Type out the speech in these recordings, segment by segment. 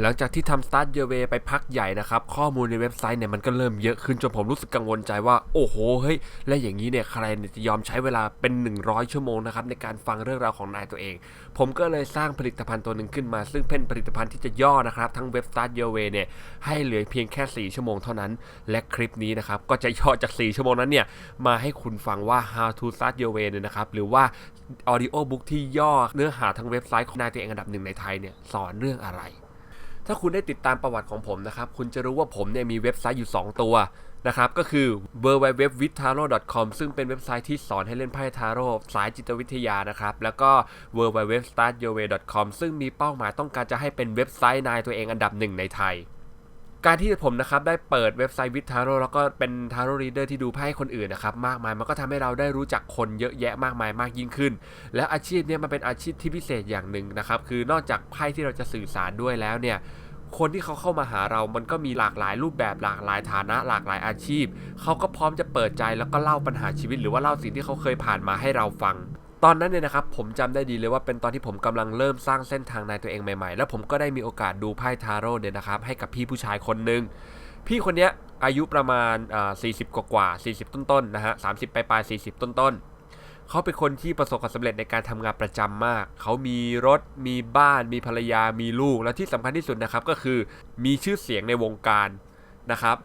หลังจากที่ทำ Start Your Way ไปพักใหญ่นะครับ ข้อมูลในเว็บไซต์เนี่ยมันก็เริ่มเยอะขึ้นจนผมรู้สึกกังวลใจว่า โอ้โหเฮ้ยและอย่างนี้เนี่ยใครเนี่ยจะยอมใช้เวลาเป็น 100 ชั่วโมงนะครับในการฟังเรื่องราวของนายตัวเอง ผมก็เลยสร้างผลิตภัณฑ์ตัวหนึ่งขึ้นมา ซึ่งเป็นผลิตภัณฑ์ที่จะย่อนะครับทั้งเว็บ Start Your Way เนี่ยให้เหลือเพียงแค่ 4 ชั่วโมงเท่านั้น และคลิปนี้นะครับก็จะย่อจาก 4 ชั่วโมงนั้นเนี่ยมาให้คุณฟังว่า how to start your way เนี่ยนะครับหรือว่า audio book ที่ย่อเนื้อหาทั้งเว็บไซต์ของนายตัวเองอันดับหนึ่งในไทยเนี่ยสอนเรื่องอะไร ถ้าคุณได้ติดตามประวัติของผมนะครับ คุณจะรู้ว่าผมเนี่ยมีเว็บไซต์อยู่ 2 ตัวนะครับ ก็คือ w w w w i t a r o t c o m ซึ่งเป็นเว็บไซต์ที่สอนให้เล่นไพ่ทาโร่สายจิตวิทยานะครับ แล้วก็ w w w s t a r t y o u r w a y c o m ซึ่งมีเป้าหมายต้องการจะให้เป็นเว็บไซต์นายตัวเองอันดับหนึ่งในไทย การที่ผมนะครับได้เปิดเว็บไซต์วิทาโร่แล้วก็เป็นทาโร่รีเดอร์ที่ดูไพ่คนอื่นนะครับมากมายมันก็ทำให้เราได้รู้จักคนเยอะแยะมากมายมากยิ่งขึ้น และอาชีพเนี้มันเป็นอาชีพที่พิเศษอย่างหนึ่งนะครับคือนอกจากไพ่ที่เราจะสื่อสารด้วยแล้วเนี่ยคนที่เขาเข้ามาหาเรา มันก็มีหลากหลายรูปแบบหลากหลายฐานะ หลากหลายอาชีพ เขาก็พร้อมจะเปิดใจแล้วก็เล่าปัญหาชีวิต หรือว่าเล่าสิ่งที่เขาเคยผ่านมาให้เราฟัง ตอนนั้นเนี่ยนะครับผมจำได้ดีเลยว่าเป็นตอนที่ผมกำลังเริ่มสร้างเส้นทางในตัวเองใหม่ๆ แล้วผมก็ได้มีโอกาสดูไพ่ทาโร่เนี่ยนะครับให้กับพี่ผู้ชายคนหนึ่งพี่คนเนี้ยอายุประมาณอ่า40 กว่ากว่าๆ40 ต้นๆนนะฮะ 30 ปลายปลายๆ40ต้นต้นๆ เขาเป็นคนที่ประสบความสำเร็จในการทำงานประจำมาก เขามีรถ มีบ้าน มีภรรยา มีลูก และที่สำคัญที่สุดนะครับก็คือมีชื่อเสียงในวงการนะครับ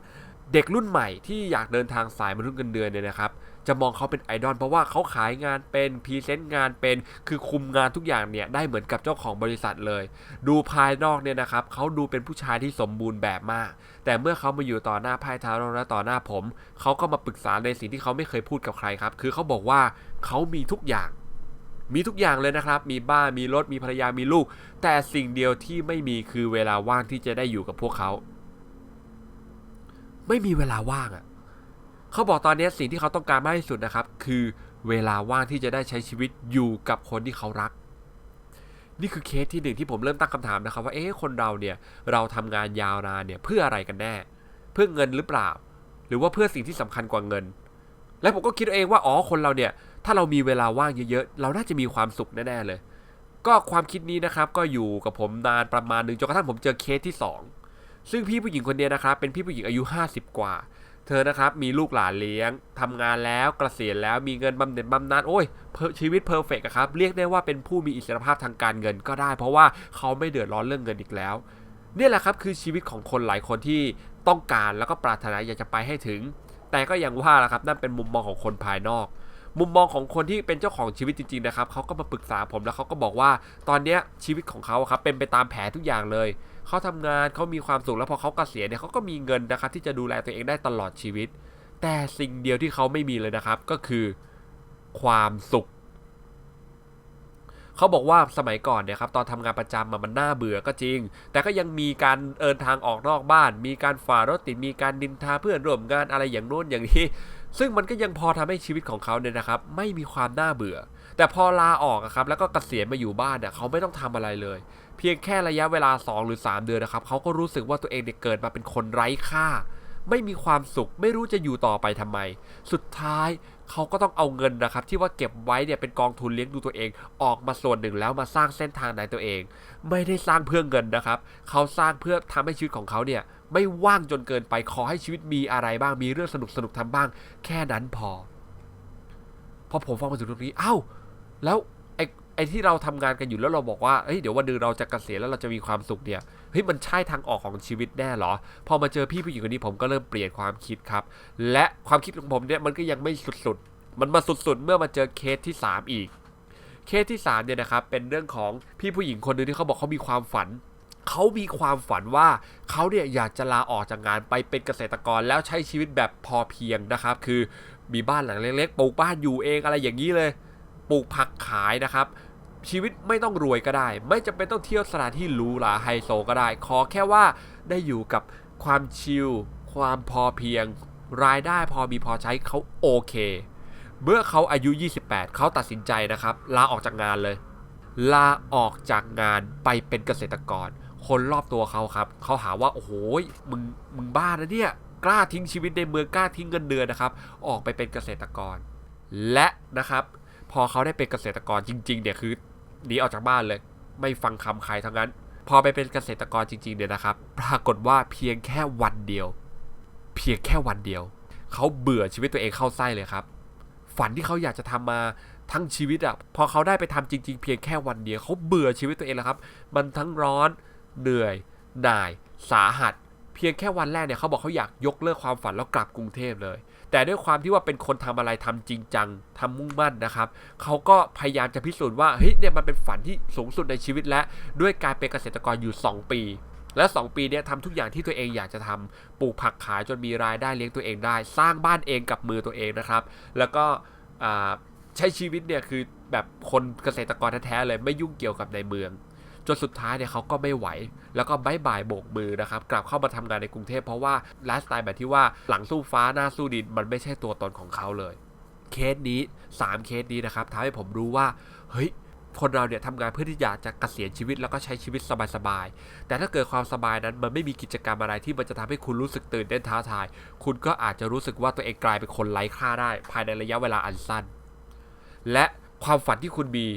เด็กรุ่นใหม่ที่อยากเดินทางสายมนุษย์เงินเดือนเนี่ยนะครับ จะมองเขาเป็นไอดอลเพราะว่าเขาขายงานเป็นพรีเซนต์งานเป็นคือคุมงานทุกอย่างเนี่ยได้เหมือนกับเจ้าของบริษัทเลย ดูภายนอกเนี่ยนะครับเขาดูเป็นผู้ชายที่สมบูรณ์แบบมาก แต่เมื่อเขามาอยู่ต่อหน้าไพ่ทาโร่และต่อหน้าผมเขาก็มาปรึกษาในสิ่งที่เขาไม่เคยพูดกับใครครับ คือเขาบอกว่าเขามีทุกอย่างมีทุกอย่างเลยนะครับ มีบ้าน มีรถ มีภรรยา มีลูก แต่สิ่งเดียวที่ไม่มีคือเวลาว่างที่จะได้อยู่กับพวกเขา ไม่มีเวลาว่างอะ่ะ เขาบอกตอนนี้สิ่งที่เขาต้องการมากที่สุดนะครับ คือเวลาว่างที่จะได้ใช้ชีวิตอยู่กับคนที่เขารัก นี่คือเคสที่หนึ่งที่ผมเริ่มตั้งคำถามนะครับ ว่าเอ๊ะคนเราเนี่ยเราทำงานยาวนานเนี่ยเพื่ออะไรกันแน่ เพื่อเงินหรือเปล่า หรือว่าเพื่อสิ่งที่สำคัญกว่าเงิน และผมก็คิดเองว่าอ๋อคนเราเนี่ยถ้าเรามีเวลาว่างเยอะๆเราน่าจะมีความสุขแน่ๆเลย ก็ความคิดนี้นะครับก็อยู่กับผมนานประมาณหนึ่งจนกระทั่งผมเจอเคสที่สองซึ่งพี่ผู้หญิงคนนี้นะครับเป็นพี่ผู้หญิงอายุ 50 กว่า ธอนะครับมีลูกหลานเลี้ยงทำงานแล้วเกษียณแล้วมีเงินบำเหน็จบำนาญโอ้ยชีวิตเพอร์เฟกต์ครับเรียกได้ว่าเป็นผู้มีอิสรภาพทางการเงินก็ได้ เพราะว่าเขาไม่เดือดร้อนเรื่องเงินอีกแล้วนี่แหละครับคือชีวิตของคนหลายคนที่ต้องการแล้วก็ปรารถนาอยากจะไปให้ถึง แต่ก็อย่างว่าละครับนั่นเป็นมุมมองของคนภายนอก มุมมองของคนที่เป็นเจ้าของชีวิตจริงๆนะครับเขาก็มาปรึกษาผมแล้วเขาก็บอกว่า ตอนเนี้ยชีวิตของเขาครับเป็นไปตามแผนทุกอย่างเลยเขาทำงานเขามีความสุขแล้วพอเขาเกษียณเนี่ยเขาก็มีเงินนะครับที่จะดูแลตัวเองได้ตลอดชีวิต แต่สิ่งเดียวที่เขาไม่มีเลยนะครับ ก็คือความสุขเขาบอกว่าสมัยก่อนเนี่ยครับตอนทำงานประจำมันน่าเบื่อก็จริง แต่ก็ยังมีการเดินทางออกนอกบ้าน มีการฝ่ารถติดมีการดินทาเพื่อนร่วมงานอะไรอย่างโน้นอย่างนี้ ซึ่งมันก็ยังพอทำให้ชีวิตของเขาเนี่ยนะครับ ไม่มีความน่าเบื่อ แต่พอลาออกอะครับแล้วก็เกษียณมาอยู่บ้านเนี่ยเขาไม่ต้องทำอะไรเลย เพียงแค่ระยะเวลา 2 หรือ 3 เดือนนะครับเขาก็รู้สึกว่าตัวเองเนี่ยเกิดมาเป็นคนไร้ค่า ไม่มีความสุขไม่รู้จะอยู่ต่อไปทำไม สุดท้ายเขาก็ต้องเอาเงินนะครับ ที่ว่าเก็บไว้เนี่ยเป็นกองทุนเลี้ยงดูตัวเอง ออกมาส่วนหนึ่งแล้วมาสร้างเส้นทางในตัวเอง ไม่ได้สร้างเพื่อเงินนะครับ เขาสร้างเพื่อทำให้ชีวิตของเขาเนี่ย ไม่ว่างจนเกินไปขอให้ชีวิตมีอะไรบ้างมีเรื่องสนุกสนุกทำบ้าง แค่นั้นพอพอผมฟังมาถึงตรงนี้เอ้าแล้วไอ้ไอ้ที่เราทำงานกันอยู่แล้วเราบอกว่าเฮ้ยเดี๋ยววันหนึ่งเราจะเกษียณแล้วเราจะมีความสุขเนี่ยเฮ้ยมันใช่ทางออกของชีวิตแน่หรอ พอมาเจอพี่ผู้หญิงคนนี้ผมก็เริ่มเปลี่ยนความคิดครับ และความคิดของผมเนี่ยมันก็ยังไม่สุดๆมันมาสุดๆ เมื่อมาเจอเคสที่ 3 อีก เคสที่3เนี่ยนะครับเป็นเรื่องของพี่ผู้หญิงคนหนึงที่เขาบอกเขามีความฝัน เขามีความฝันว่าเขาเนี่ยอยากจะลาออกจากงานไปเป็นเกษตรกรแล้วใช้ชีวิตแบบพอเพียงนะครับ คือมีบ้านหลังเล็กๆปลูกบ้านอยู่เองอะไรอย่างนี้เลย ปลูกผักขายนะครับ ชีวิตไม่ต้องรวยก็ได้ ไม่จำเป็นต้องเที่ยวสถานที่หรูหราไฮโซก็ได้ ขอแค่ว่าได้อยู่กับความชิลความพอเพียง รายได้พอมีพอใช้เขาโอเค เมื่อเขาอายุ 28 เขาตัดสินใจนะครับ ลาออกจากงานเลย ลาออกจากงานไปเป็นเกษตรกร คนรอบตัวเขาครับเขาหาว่าโอ้โหยมึงมึงบ้านะเนี่ยกล้าทิ้งชีวิตในเมืองกล้าทิ้งเงินเดือนนะครับ ออกไปเป็นเกษตรกร และนะครับพอเขาได้เป็นเกษตรกรจริงๆเนี่ยคือหนีออกจากบ้านเลย ไม่ฟังคำใครทั้งนั้น พอไปเป็นเกษตรกรจริงๆเนี่ยนะครับ ปรากฏว่าเพียงแค่วันเดียว เพียงแค่วันเดียวเขาเบื่อชีวิตตัวเองเข้าไส้เลยครับ ฝันที่เขาอยากจะทำมาทั้งชีวิตอะพอเขาได้ไปทำจริง ๆ เพียงแค่วันเดียวเขาเบื่อชีวิตตัวเองแล้วครับ มันทั้งร้อน เหนื่อยหน่าย สาหัส เพียงแค่วันแรกเนี่ยเขาบอกเขาอยากยกเลิกความฝันแล้วกลับกรุงเทพเลย แต่ด้วยความที่ว่าเป็นคนทำอะไรทำจริงจังทำมุ่งมั่นนะครับเขาก็พยายามจะพิสูจน์ว่าเฮ้ยเนี่ยมันเป็นฝันที่สูงสุดในชีวิตแล้วด้วยการเป็นเกษตรกรอยู่ 2 ปีและ 2 ปีเนี่ยทำทุกอย่างที่ตัวเองอยากจะทำปลูกผักขายจนมีรายได้เลี้ยงตัวเองได้ สร้างบ้านเองกับมือตัวเองนะครับ แล้วก็ใช้ชีวิตเนี่ยคือแบบคนเกษตรกรแท้ๆเลยไม่ยุ่งเกี่ยวกับในเมือง จนสุดท้ายเนี่ยเขาก็ไม่ไหว แล้วก็บายบายโบกมือนะครับ กลับเข้ามาทำงานในกรุงเทพเพราะว่าไลฟ์สไตล์แบบที่ว่าหลังสู้ฟ้าหน้าสู้ดินมันไม่ใช่ตัวตนของเขาเลย เคสนี้ 3 เคสนี้นะครับทำให้ผมรู้ว่า เฮ้ยคนเราเนี่ยทำงานเพื่อที่อยากจะเกษียณชีวิตแล้วก็ใช้ชีวิตสบายๆ แต่ถ้าเกิดความสบายนั้นมันไม่มีกิจกรรมอะไรที่มันจะทำให้คุณรู้สึกตื่นเต้นท้าทาย คุณก็อาจจะรู้สึกว่าตัวเองกลายเป็นคนไร้ค่าได้ ภายในระยะเวลาอันสั้น และความฝันที่คุณมี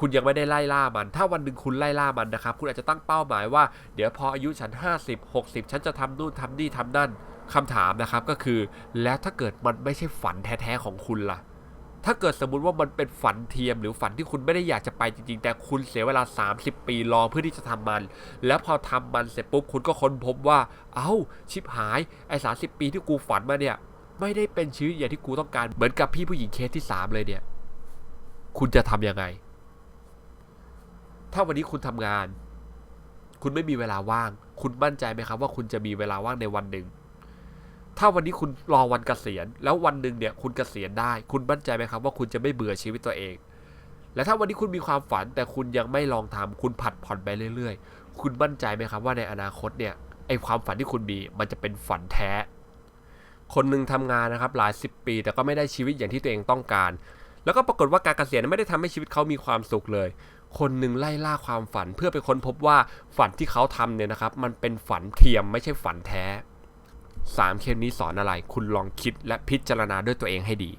คุณยังไม่ได้ไล่ล่ามัน ถ้าวันหนึ่งคุณไล่ล่ามันนะครับ คุณอาจจะตั้งเป้าหมายว่า เดี๋ยวพออายุฉัน 50 60 ฉันจะทำนู่นทำนี่ทำนั่นคำถามนะครับก็คือ แล้วถ้าเกิดมันไม่ใช่ฝันแท้ๆของคุณล่ะ ถ้าเกิดสมมติว่ามันเป็นฝันเทียมหรือฝันที่คุณไม่ได้อยากจะไปจริงๆ แต่คุณเสียเวลา 30 ปีรอเพื่อที่จะทำมัน แล้วพอทำมันเสร็จปุ๊บคุณก็ค้นพบว่า เอ้า ชิบหาย ไอ้สาปีที่กูฝันมาเนี่ย ไม่ได้เป็นชีวิตอย่างที่กูต้องการ เหมือนกับพี่ผู้หญิงเคสที่ 3 เลยเนี่ย คุณจะทำยังไง ถ้าวันนี้คุณทำงาน คุณไม่มีเวลาว่าง คุณมั่นใจไหมครับว่าคุณจะมีเวลาว่างในวันหนึ่ง ถ้าวันนี้คุณรอวันเกษียณ แล้ววันหนึ่งเนี่ยคุณเกษียณได้ คุณมั่นใจไหมครับว่าคุณจะไม่เบื่อชีวิตตัวเอง และถ้าวันนี้คุณมีความฝันแต่คุณยังไม่ลองทำคุณผัดผ่อนไปเรื่อย ๆ คุณมั่นใจไหมครับว่าในอนาคตเนี่ยไอความฝันที่คุณมีมันจะเป็นฝันแท้ คนหนึ่งทำงานนะครับหลายสิบปี แต่ก็ไม่ได้ชีวิตอย่างที่ตัวเองต้องการ แล้วก็ปรากฏว่าการเกษียณไม่ได้ทำให้ชีวิตเขามีความสุขเลย คนหนึ่งไล่ล่าความฝันเพื่อไปค้นพบว่าฝันที่เขาทำเนี่ยนะครับ มันเป็นฝันเทียมไม่ใช่ฝันแท้สามเคสนี้สอนอะไร คุณลองคิดและพิจารณาด้วยตัวเองให้ดี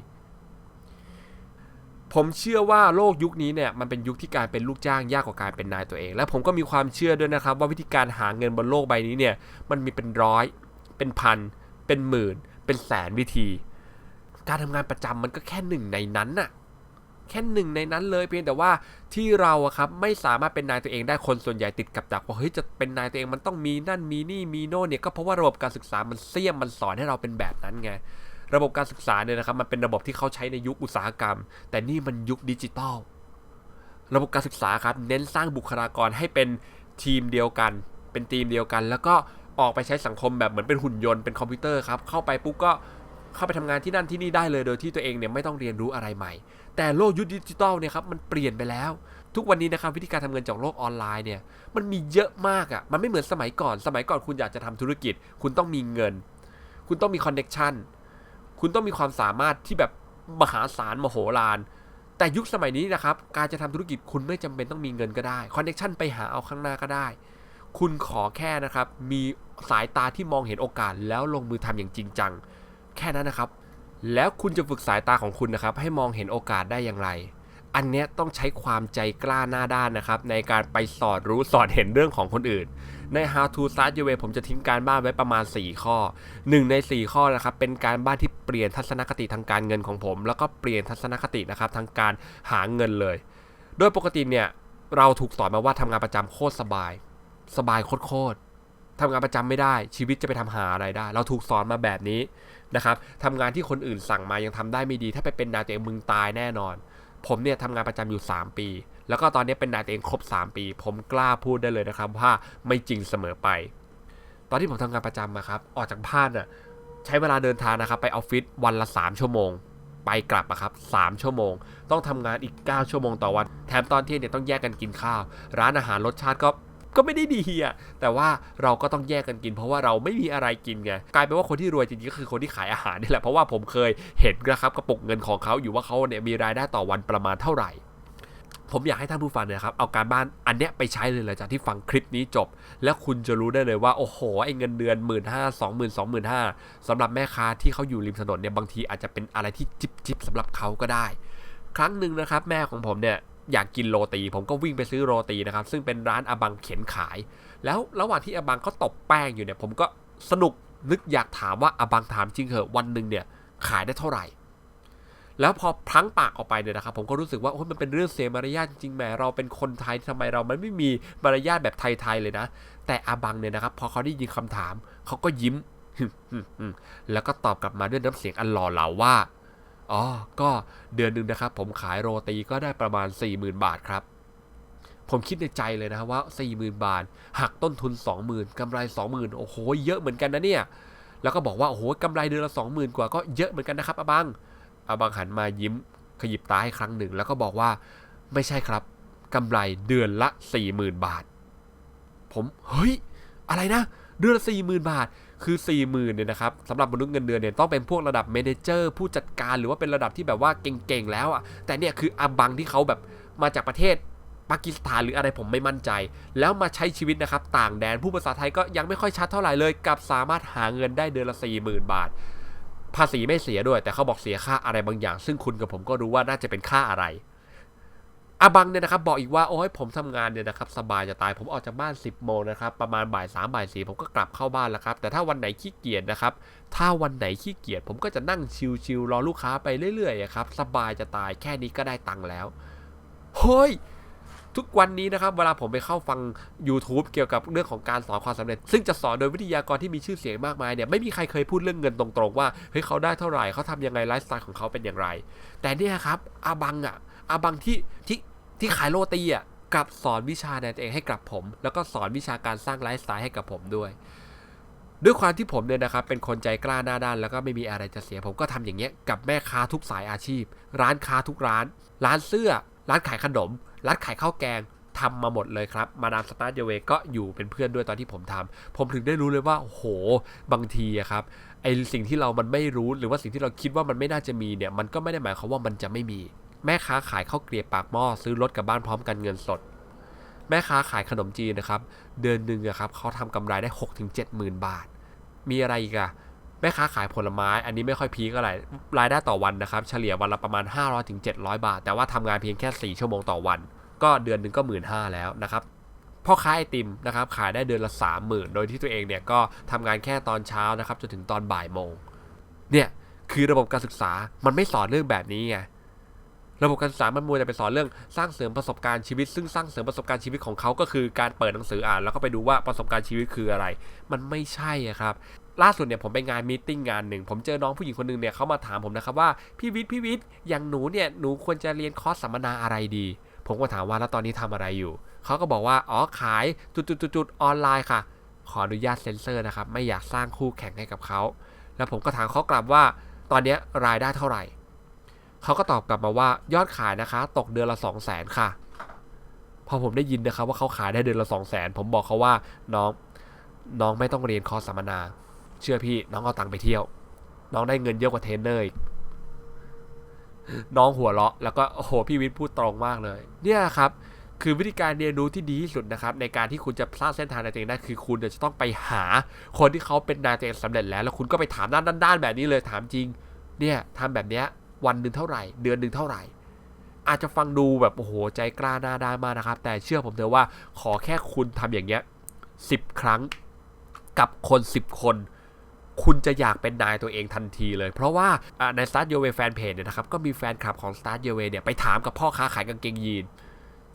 ผมเชื่อว่าโลกยุคนี้เนี่ยมันเป็นยุคที่การเป็นลูกจ้างยากกว่าการเป็นนายตัวเอง และผมก็มีความเชื่อด้วยนะครับ ว่าวิธีการหาเงินบนโลกใบนี้เนี่ยมันมีเป็นร้อย เป็นพัน เป็นหมื่น เป็นแสนวิธี การทำงานประจำมันก็แค่หนึ่งในนั้นน่ะ แค่หนึ่งในนั้นเลยเพียงแต่ว่าที่เราอะครับไม่สามารถเป็นนายตัวเองได้คนส่วนใหญ่ติดกับดักว่าเฮ้ยจะเป็นนายตัวเองมันต้องมีนั่นมีนี่มีโน่นเนี่ยก็เพราะว่าระบบการศึกษามันเสี่ยมมันสอนให้เราเป็นแบบนั้นไงระบบการศึกษาเนี่ยนะครับมันเป็นระบบที่เขาใช้ในยุคอุตสาหกรรม แต่นี่มันยุคดิจิตอลระบบการศึกษาครับเน้นสร้างบุคลากรให้เป็นทีมเดียวกัน เป็นทีมเดียวกัน แล้วก็ออกไปใช้สังคมแบบเหมือนเป็นหุ่นยนต์เป็นคอมพิวเตอร์ครับเข้าไปปุ๊บก็เข้าไปทำงานที่นั่นที่นี่ได้เลยโดยที่ตัวเองเนี่ยไม่ต้องเรียนรู้อะไรใหม่ แต่โลกยุคดิจิตอลเนี่ยครับมันเปลี่ยนไปแล้ว ทุกวันนี้นะครับวิธีการทำเงินจากโลกออนไลน์เนี่ยมันมีเยอะมากอะ่ะมันไม่เหมือนสมัยก่อน สมัยก่อนคุณอยากจะทำธุรกิจ คุณต้องมีเงิน คุณต้องมีคอนเน็ชันคุณต้องมีความสามารถที่แบบมหาศาลมโหฬารแต่ยุคสมัยนี้นะครับการจะทำธุรกิจคุณไม่จำเป็นต้องมีเงินก็ได้คอนเน็ชันไปหาเอาข้างหน้าก็ได้ คุณขอแค่นะครับมีสายตาที่มองเห็นโอกาสแล้วลงมือทำอย่างจริงจัง แค่นั้นนะครับ แล้วคุณจะฝึกสายตาของคุณนะครับ ให้มองเห็นโอกาสได้อย่างไร อันเนี้ยต้องใช้ความใจกล้าหน้าด้านนะครับ ในการไปสอดรู้สอดเห็นเรื่องของคนอื่น ใน How to Start Your Way ผมจะทิ้งการบ้านไว้ประมาณ 4 ข้อ 1 ใน 4 ข้อนะครับ เป็นการบ้านที่เปลี่ยนทัศนคติทางการเงินของผม แล้วก็เปลี่ยนทัศนคตินะครับทางการหาเงินเลย โดยปกติเนี่ยเราถูกสอนมาว่าทำงานประจำโคตรสบาย สบายโคตร ทำงานประจำไม่ได้ ชีวิตจะไปทำหาอะไรได้ เราถูกสอนมาแบบนี้นะครับทำงานที่คนอื่นสั่งมายังทำได้ไม่ดี ถ้าไปเป็นนายตัวเองมึงตายแน่นอน ผมเนี่ยทำงานประจำอยู่ 3 ปี แล้วก็ตอนนี้เป็นนายตัวเองครบ 3 ปี ผมกล้าพูดได้เลยนะครับว่าไม่จริงเสมอไป ตอนที่ผมทำงานประจำอะครับออกจากบ้านอะใช้เวลาเดินทางนะครับไปออฟฟิศวันละ 3 ชั่วโมงไปกลับอะครับ 3 ชั่วโมง ต้องทำงานอีก 9 ชั่วโมงต่อวัน แถมตอนเที่ยงเนี่ยต้องแยกกันกินข้าว ร้านอาหารรสชาติก็ ก็ไม่ได้ดีอะแต่ว่าเราก็ต้องแยกกันกิน เพราะว่าเราไม่มีอะไรกินไงกลายเป็นว่าคนที่รวยจริงๆก็คือคนที่ขายอาหารนี่แหละเพราะว่าผมเคยเห็นนะครับกระปุกเงินของเขาอยู่ว่าเขาเนี่ยมีรายได้ต่อวันประมาณเท่าไหร่ผมอยากให้ท่านผู้ฟังนี่ยครับเอาการบ้านอันเนี้ยไปใช้เลยหลังจากที่ฟังคลิปนี้จบ แล้วคุณจะรู้ได้เลยว่า โอ้โหไอ้เงินเดือนหมื่นห้าสองหมื่นสองหมื่นห้าสำหรับแม่ค้าที่เขาอยู่ริมถนนเนี่ยบางทีอาจจะเป็นอะไรที่จิบจิบสำหรับเขาก็ได้ ครั้งหนึ่งนะครับแม่ของผมเนี่ย อยากกินโรตี ผมก็วิ่งไปซื้อโรตีนะครับ ซึ่งเป็นร้านอาบังเข็นขาย แล้วระหว่างที่อาบังเขาตบแป้งอยู่เนี่ยผมก็สนุกนึกอยากถามว่าอาบังถามจริงเหอะวันหนึ่งเนี่ยขายได้เท่าไหร่ แล้วพอพลั้งปากออกไปเนี่ยนะครับ ผมก็รู้สึกว่าโอ้ยมันเป็นเรื่องเสียมารยาทจริงแหมเราเป็นคนไทยทำไมเรามันไม่มีมารยาทแบบไทยๆเลยนะ แต่อาบังเนี่ยนะครับ พอเขาได้ยินคำถามเขาก็ยิ้มแล้วก็ตอบกลับมาด้วยน้ำเสียงอันหล่อเหลาว่า อ๋อ ก็เดือนหนึ่งนะครับ ผมขายโรตีก็ได้ประมาณ 40,000 บาทครับ ผมคิดในใจเลยนะว่า 40,000 บาท หักต้นทุน 20,000กำไร 20,000 โอ้โห เยอะเหมือนกันนะเนี่ย แล้วก็บอกว่า โอ้โหกำไรเดือนละ 20,000 กว่าก็เยอะเหมือนกันนะครับอาบังอาบังหันมายิ้ม ขยิบตาให้ครั้งหนึ่ง แล้วก็บอกว่าไม่ใช่ครับกำไรเดือนละ 40,000 บาท ผม เฮ้ย อะไรนะ เดือนละ40,000บาท คือ 40,000เนี่ยนะครับสำหรับมนุษย์เงินเดือนเนี่ยต้องเป็นพวกระดับเมนเจอร์ผู้จัดการหรือว่าเป็นระดับที่แบบว่าเก่งๆแล้วอะแต่เนี่ยคืออาบังที่เขาแบบมาจากประเทศปากีสถานหรืออะไรผมไม่มั่นใจ แล้วมาใช้ชีวิตนะครับต่างแดนผู้ภาษาไทยก็ยังไม่ค่อยชัดเท่าไหร่เลยกับสามารถหาเงินได้เดือนละ40,000 บาท ภาษีไม่เสียด้วย แต่เขาบอกเสียค่าอะไรบางอย่าง ซึ่งคุณกับผมก็รู้ว่าน่าจะเป็นค่าอะไร อาบังเนี่ยนะครับบอกอีกว่าโอ้ยผมทำงานเนี่ยนะครับสบายจะตายผมออกจากบ้าน 10โมงนะครับประมาณบ่ายสามบ่ายสี่ผมก็กลับเข้าบ้านแล้วครับแต่ถ้าวันไหนขี้เกียจนะครับถ้าวันไหนขี้เกียจผมก็จะนั่งชิลๆรอลูกค้าไปเรื่อยๆครับสบายจะตายแค่นี้ก็ได้ตังค์แล้วเฮ้ยทุกวันนี้นะครับเวลาผมไปเข้าฟัง YouTube เกี่ยวกับเรื่องของการสอนความสำเร็จ ซึ่งจะสอนโดยวิทยากรที่มีชื่อเสียงมากมายเนี่ยไม่มีใครเคยพูดเรื่องเงินตรงๆว่าเฮ้ยเขาได้เท่าไหร่เขาทำยังไงไลฟ์สไตล์ของเขาเป็นอย่างไร แต่เนี่ยครับอาบังอะ อาบังที่ที่ที่ขายโรตีอะกลับสอนวิชาในตัวเองให้กับผม แล้วก็สอนวิชาการสร้างไลฟ์สไตล์ให้กับผมด้วย ด้วยความที่ผมเนี่ยนะครับ เป็นคนใจกล้าหน้าด้าน แล้วก็ไม่มีอะไรจะเสียผมก็ทำอย่างเงี้ยกับแม่ค้าทุกสายอาชีพ ร้านค้าทุกร้าน ร้านเสื้อ ร้านขายขนม ร้านขายข้าวแกงทำมาหมดเลยครับ มาดามสตาร์เดเวก็อยู่เป็นเพื่อนด้วยตอนที่ผมทำผมถึงได้รู้เลยว่าโอ้โหบางทีอะครับไอสิ่งที่เรามันไม่รู้หรือว่าสิ่งที่เราคิดว่ามันไม่น่าจะมีเนี่ย มันก็ไม่ได้หมายความว่ามันจะไม่มี แม่ค้าขายข้าวเกลียบปากหม้อซื้อรถกลับบ้านพร้อมกันเงินสด แม่ค้าขายขนมจีนนะครับ เดือนหนึ่งอะครับเขาทำกำไรได้6-7ถึงเจ็ดหมื่นบาท มีอะไรอีกอะแม่ค้าขายผลไม้ อันนี้ไม่ค่อยพีคอะไรรายได้ต่อวันนะครับ เฉลี่ยวันละประมาณ 500ถึง700 บาท แต่ว่าทำงานเพียงแค่ 4 ชั่วโมงต่อวัน ก็เดือนหนึ่งก็1 5ื่นห้าแล้วนะครับพ่อค้าไอติมนะครับขายได้เดือนละ 30,000 โดยที่ตัวเองเนี่ยก็ทำงานแค่ตอนเช้านะครับจนถึงตอนบ่ายโมงเนี่ยคือระบบการศึกษามันไม่สอนเรื่องแบบนี้ไง ระบบการศึกษามันมัวแต่ไปสอนเรื่องสร้างเสริมประสบการณ์ชีวิต ซึ่งสร้างเสริมประสบการณ์ชีวิตของเขาก็คือการเปิดหนังสืออ่านแล้วก็ไปดูว่าประสบการณ์ชีวิตคืออะไร มันไม่ใช่ครับล่าสุดเนี่ยผมไปงานมีติ้งงานหนึ่ง ผมเจอน้องผู้หญิงคนหนึ่งเนี่ยเขามาถามผมนะครับว่าพี่วิทย์พี่วิทย์อย่างหนูเนี่ยหนูควรจะเรียนคอร์สสัมมนาอะไรดี ผมก็ถามว่าแล้วตอนนี้ทำอะไรอยู่เขาก็บอกว่าอ๋อขายจุดๆๆออนไลน์ค่ะ ขออนุญาตเซ็นเซอร์นะครับไม่อยากสร้างคู่แข่งให้กับเขาแล้วผมก็ถามเขากลับว่า ตอนเนี้ยรายได้เท่าไหร่ เขาก็ตอบกลับมาว่ายอดขายนะคะ ตกเดือนละ2 0 0 0 0 0ค่ะ พอผมได้ยินนะครับว่าเขาขายได้เดือนละ2 0 0 0 0 0ผมบอกเขาว่าน้องน้องไม่ต้องเรียนคอร์สสัมมนา เชื่อพี่น้องเอาตังค์ไปเที่ยว น้องได้เงินเยอะกว่าเทรนเนอร์อีกน้องหัวเราะแล้วก็โอ้โหพี่วิทย์พูดตรงมากเลย เนี่ยครับ คือวิธีการเรียนรู้ที่ดีที่สุดนะครับ ในการที่คุณจะสร้างเส้นทางในตัวเองได้คือคุณจะต้องไปหาคนที่เขาเป็นนายตัวเองสำเร็จแล้ว แล้วคุณก็ไปถามด้านด้านแบบนี้เลยถามจริง เนี่ยทำแบบเนี้ย วันหนึ่งเท่าไหร่ เดือนหนึ่งเท่าไหร่ อาจจะฟังดูแบบโอ้โหใจกล้าหน้าด้านมากนะครับ แต่เชื่อผมเถอะว่าขอแค่คุณทำอย่างเงี้ยสิบครั้งกับคนสิบคนคุณจะอยากเป็นนายตัวเองทันทีเลย เพราะว่าอ่าใน Start Your Way Fan Page เนี่ยนะครับ ก็มีแฟนคลับของ Start Your Way เนี่ย ไปถามกับพ่อค้าขายกางเกงยีน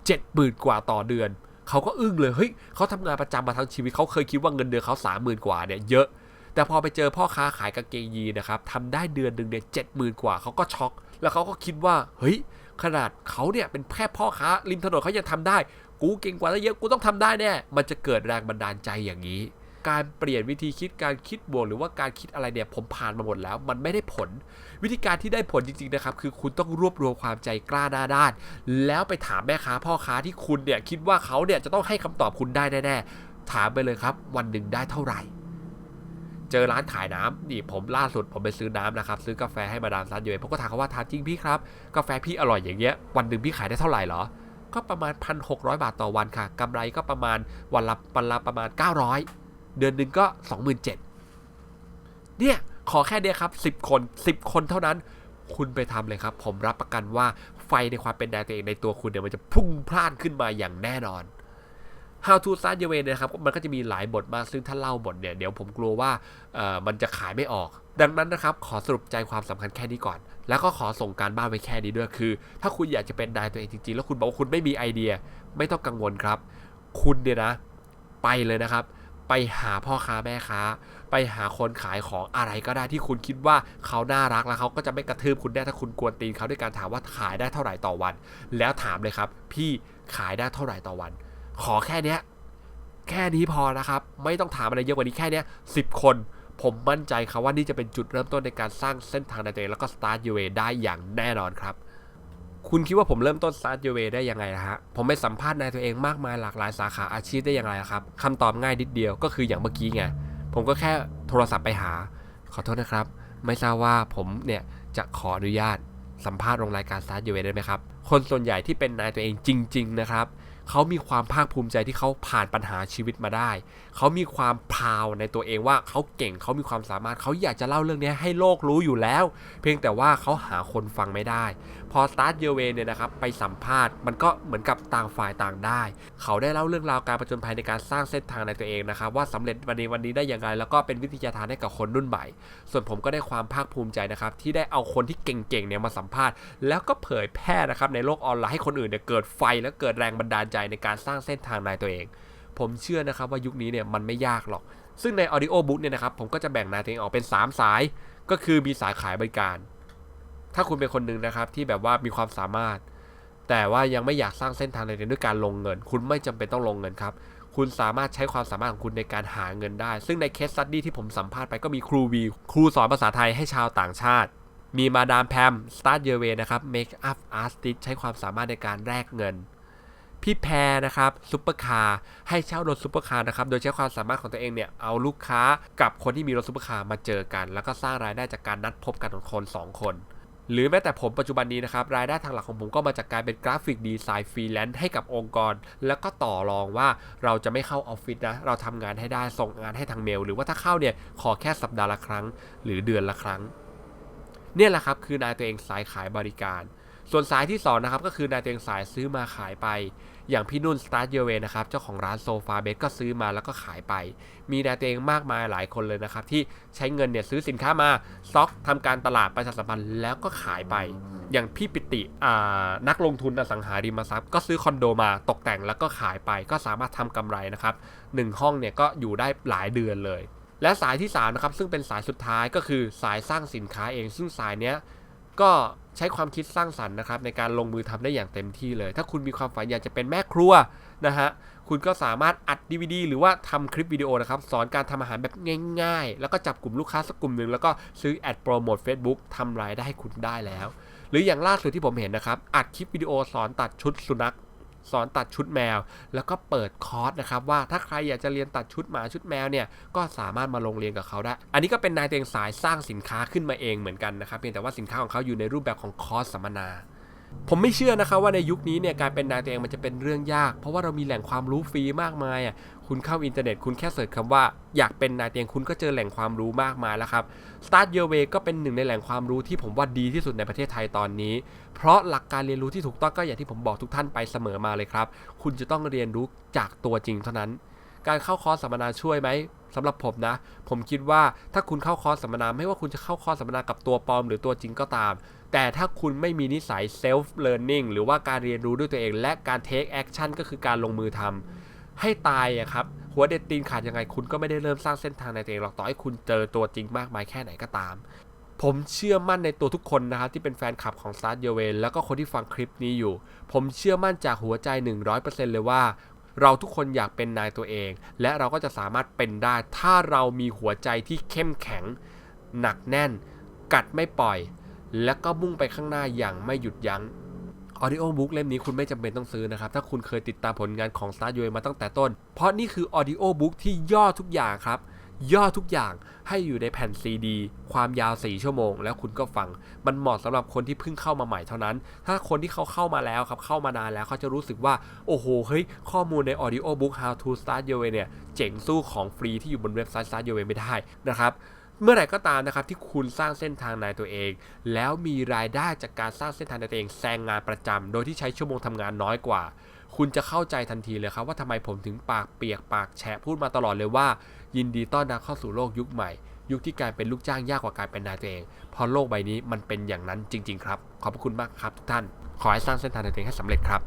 เจ็ดหมื่นกว่าต่อเดือน เขาก็อึ้งเลย เฮ้ยเขาทำงานประจำมาทั้งชีวิต เขาเคยคิดว่าเงินเดือนเขาสามหมื่นกว่าเนี่ยเยอะ แต่พอไปเจอพ่อค้าขายกางเกงยีนะครับทำได้เดือนหนึ่งเนี่ยเจ็ดหมื่นกว่าเขาก็ช็อก แล้วเขาก็คิดว่า เฮ้ย ขนาดเขาเนี่ยเป็นแค่พ่อค้าริมถนนเขายังทำได้ กูเก่งกว่าตั้งเยอะ กูต้องทำได้แน่ มันจะเกิดแรงบันดาลใจอย่างนี้ การเปลี่ยนวิธีคิดการคิดบวกหรือว่าการคิดอะไรเนี่ยผมผ่านมาหมดแล้ว มันไม่ได้ผล วิธีการที่ได้ผลจริงๆนะครับคือคุณต้องรวบรวมความใจกล้าหน้าด้าน แล้วไปถามแม่ค้าพ่อค้าที่คุณเนี่ยคิดว่าเขาเนี่ยจะต้องให้คำตอบคุณได้แน่ๆถามไปเลยครับ วันหนึ่งได้เท่าไหร่ เจอร้านขายน้ำนี่ผมล่าสุดผมไปซื้อน้ำนะครับ ซื้อกาแฟให้มาดามซันอยู่ผมก็ถามเขาว่าทานจริงพี่ครับ กาแฟพี่อร่อยอย่างเงี้ยวันหนึ่งพี่ขายได้เท่าไหร่เหรอ ก็ประมาณ 1,600 บาทต่อวันค่ะกำไรก็ประมาณวันละวันละประมาณ 900 เดือนหนึ่งก็ 27,000เนี่ยขอแค่เดียวครับ 10 คน 10 คนเท่านั้นคุณไปทำเลยครับ ผมรับประกันว่าแฟฟในความเป็นนายตัวเองในตัวคุณเนี่ยมันจะพุ่งพล่านขึ้นมาอย่างแน่นอน How to Start Your Way นนะครับมันก็จะมีหลายบทมากซึ่งถ้าเล่าบทเนี่ยเดี๋ยวผมกลัวว่ามันจะขายไม่ออก ดังนั้นนะครับขอสรุปใจความสำคัญแค่นี้ก่อน แล้วก็ขอส่งการบ้านไว้แค่นี้ด้วยคือ ถ้าคุณอยากจะเป็นนายตัวเองจริงๆ แล้วคุณบอกว่าคุณไม่มีไอเดีย ไม่ต้องกังวลครับ คุณเนี่ยนะ ไปเลยนะครับไปหาพ่อค้าแม่ค้า ไปหาคนขายของอะไรก็ได้ที่คุณคิดว่าเขาน่ารักแล้วเขาก็จะไม่กระทืบคุณได้ถ้าคุณกวนตีนเขาด้วยการถามว่าขายได้เท่าไหร่ต่อวัน แล้วถามเลยครับ พี่ขายได้เท่าไหร่ต่อวัน ขอแค่เนี้ยแค่นี้พอนะครับ ไม่ต้องถามอะไรเยอะกว่านี้แค่เนี้ยสิบคนผมมั่นใจครับว่านี่จะเป็นจุดเริ่มต้นในการสร้างเส้นทางในตัวเองแล้วก็ start your way ได้อย่างแน่นอนครับ คุณคิดว่าผมเริ่มต้น start your way ได้ยังไงนะฮะ ผมไปสัมภาษณ์นายตัวเองมากมายหลากหลายสาขาอาชีพได้อย่างไรครับคำตอบง่ายนิดเดียวก็คืออย่างเมื่อกี้ไง ผมก็แค่โทรศัพท์ไปหา ขอโทษนะครับ ไม่ทราบว่าผมเนี่ยจะขออนุญาตสัมภาษณ์ลงรายการ start your way ได้ไหมครับ คนส่วนใหญ่ที่เป็นนายตัวเองจริง ๆ นะครับ เขามีความภาคภูมิใจที่เขาผ่านปัญหาชีวิตมาได้ เขามีความพาวในตัวเองว่าเขาเก่งเขามีความสามารถเขาอยากจะเล่าเรื่องนี้ให้โลกรู้อยู่แล้ว เพียงแต่ว่าเขาหาคนฟังไม่ได้ พอ Start Your Way เนี่ยนะครับไปสัมภาษณ์มันก็เหมือนกับต่างฝ่ายต่างได้ เขาได้เล่าเรื่องราวการประจนภัยในการสร้างเส้นทางในตัวเองนะครับว่าสำเร็จวันนี้วันนี้ได้อย่างไรแล้วก็เป็นวิทยาทานให้กับคนรุ่นใหม่ ส่วนผมก็ได้ความภาคภูมิใจนะครับที่ได้เอาคนที่เก่งๆเนี่ยมาสัมภาษณ์ แล้วก็เผยแพร่นะครับในโลกออนไลน์ให้คนอื่นเนี่ยเกิดไฟและเกิดแรงบันดาลใจในการสร้างเส้นทางในตัวเอง ผมเชื่อนะครับว่ายุคนี้เนี่ยมันไม่ยากหรอก ซึ่งใน Audio Book เนี่ยนะครับผมก็จะแบ่งนายตัวเองออกเป็น 3 สาย ก็คือมีสายขายบริการ ถ้าคุณเป็นคนหนึ่งนะครับที่แบบว่ามีความสามารถ แต่ว่ายังไม่อยากสร้างเส้นทางในตัวเองด้วยการลงเงิน คุณไม่จำเป็นต้องลงเงินครับคุณสามารถใช้ความสามารถของคุณในการหาเงินได้ ซึ่งในเคสสตัดดี้ที่ผมสัมภาษณ์ไปก็มีครูวี ครูสอนภาษาไทยให้ชาวต่างชาติ มีมาดามแพม Start Your Way นะครับ Make up Artist ใช้ความสามารถในการแลกเงิน พี่แพรนะครับซุปเปอร์คาร์ให้เช่ารถซุปเปอร์คาร์นะครับ โดยใช้ความสามารถของตัวเองเนี่ย เอาลูกค้ากับคนที่มีรถซุปเปอร์คาร์มาเจอกัน แล้วก็สร้างรายได้จากการนัดพบกันของคน 2 คน หรือแม้แต่ผมปัจจุบันนี้นะครับรายได้ทางหลักของผมก็มาจากการเป็นกราฟิกดีไซน์ฟรีแลนซ์ให้กับองค์กร แล้วก็ต่อรองว่าเราจะไม่เข้าออฟฟิศนะเราทำงานให้ได้ส่งงานให้ทางเมล หรือว่าถ้าเข้าเนี่ยขอแค่สัปดาห์ละครั้ง หรือเดือนละครั้ง เนี่ยแหละครับคือนายตัวเองสายขายบริการ ส่วนสายที่สองนะครับก็คือนายตัวเองสายซื้อมาขายไป อย่างพี่นุ่น Start Your Way นะครับเจ้าของร้านโซฟาเบดก็ซื้อมาแล้วก็ขายไป มีนายตัวเองมากมายหลายคนเลยนะครับที่ใช้เงินเนี่ยซื้อสินค้ามาสต็อกทำการตลาดประชาสัมพันธ์แล้วก็ขายไป อย่างพี่ปิตินักลงทุนอสังหาริมทรัพย์ ก็ซื้อคอนโดมาตกแต่งแล้วก็ขายไป ก็สามารถทำกำไรนะครับหนึ่งห้องเนี่ยก็อยู่ได้หลายเดือนเลย และสายที่3นะครับซึ่งเป็นสายสุดท้ายก็คือสายสร้างสินค้าเอง ซึ่งสายเนี้ย ก็ใช้ความคิดสร้างสรรค์นะครับในการลงมือทำได้อย่างเต็มที่เลย ถ้าคุณมีความฝันอยากจะเป็นแม่ครัวนะฮะคุณก็สามารถอัด DVD หรือว่าทำคลิปวิดีโอนะครับสอนการทำอาหารแบบง่ายๆ แล้วก็จับกลุ่มลูกค้าสักกลุ่มหนึ่งแล้วก็ซื้อแอดโปรโมท Facebook ทำรายได้ให้คุณได้แล้ว หรืออย่างล่าสุดที่ผมเห็นนะครับอัดคลิปวิดีโอสอนตัดชุดสุนัข สอนตัดชุดแมว แล้วก็เปิดคอร์สนะครับว่าถ้าใครอยากจะเรียนตัดชุดหมาชุดแมวเนี่ยก็สามารถมาลงเรียนกับเขาได้ อันนี้ก็เป็นนายเตียงสายสร้างสินค้าขึ้นมาเองเหมือนกันนะครับเพียงแต่ว่าสินค้าของเขาอยู่ในรูปแบบของคอร์สสัมมนา ผมไม่เชื่อนะครับว่าในยุคนี้เนี่ยการเป็นนายตัวเองมันจะเป็นเรื่องยาก เพราะว่าเรามีแหล่งความรู้ฟรีมากมายอะคุณเข้าอินเทอร์เน็ตคุณแค่เสิร์ชคำว่าอยากเป็นนายตัวเองคุณก็เจอแหล่งความรู้มากมายแล้วครับ Start Your Way ก็เป็นหนึ่งในแหล่งความรู้ที่ผมว่าดีที่สุดในประเทศไทยตอนนี้ เพราะหลักการเรียนรู้ที่ถูกต้องก็อย่างที่ผมบอกทุกท่านไปเสมอมาเลยครับ คุณจะต้องเรียนรู้จากตัวจริงเท่านั้น การเข้าคอร์สสัมมนาช่วยไหมสำหรับผมนะ ผมคิดว่าถ้าคุณเข้าคอร์สสัมมนาไม่ว่าคุณจะเข้าคอร์สสัมมนากับตัวปลอมหรือตัวจริงก็ตาม แต่ถ้าคุณไม่มีนิสัย self learning หรือว่าการเรียนรู้ด้วยตัวเอง และการ take action ก็คือการลงมือทำให้ตายอะครับ หัวเด็ดตีนขาดยังไงคุณก็ไม่ได้เริ่มสร้างเส้นทางในตัวเองหรอกต่อให้คุณเจอตัวจริงมากมายแค่ไหนก็ตามผมเชื่อมั่นในตัวทุกคนนะครับที่เป็นแฟนคลับของ Start Your Way แล้วก็คนที่ฟังคลิปนี้อยู่ ผมเชื่อมั่นจากหัวใจ 100%เลยว่า เราทุกคนอยากเป็นนายตัวเอง และเราก็จะสามารถเป็นได้ ถ้าเรามีหัวใจที่เข้มแข็ง หนักแน่น กัดไม่ปล่อย และก็มุ่งไปข้างหน้าอย่างไม่หยุดยัง้งออดิโอบุ๊กเล่มนี้คุณไม่จำเป็นต้องซื้อนะครับ ถ้าคุณเคยติดตามผลงานของ Start Your มาตั้งแต่ต้น เพราะนี่คือออดิโอบุ๊กที่ย่อทุกอย่างครับ ย่อทุกอย่างให้อยู่ในแผ่นซีดีความยาว 4 ชั่วโมง แล้วคุณก็ฟัง มันเหมาะสำหรับคนที่เพิ่งเข้ามาใหม่เท่านั้น ถ้าคนที่เขาเข้ามาแล้วครับ เข้ามานานแล้วเขาจะรู้สึกว่า โอ้โห เฮ้ย ข้อมูลใน Audio Book How to Start Your Way เนี่ย เจ๋งสู้ของฟรีที่อยู่บนเว็บไซต์ Start Your Way ไม่ได้นะครับเมื่อไหร่ก็ตามนะครับที่คุณสร้างเส้นทางนายตัวเอง แล้วมีรายได้จากการสร้างเส้นทางนายตัวเองแซงงานประจำโดยที่ใช้ชั่วโมงทำงานน้อยกว่า คุณจะเข้าใจทันทีเลยครับว่าทำไมผมถึงปากเปียกปากแฉะพูดมาตลอดเลยว่า ยินดีต้อนรับเข้าสู่โลกยุคใหม่ ยุคที่การเป็นลูกจ้างยากกว่าการเป็นนายตัวเองเพราะโลกใบนี้มันเป็นอย่างนั้นจริง ๆ ครับ ขอบพระคุณมากครับทุกท่าน ขอให้สร้างเส้นทางนายตัวเองให้สำเร็จครับ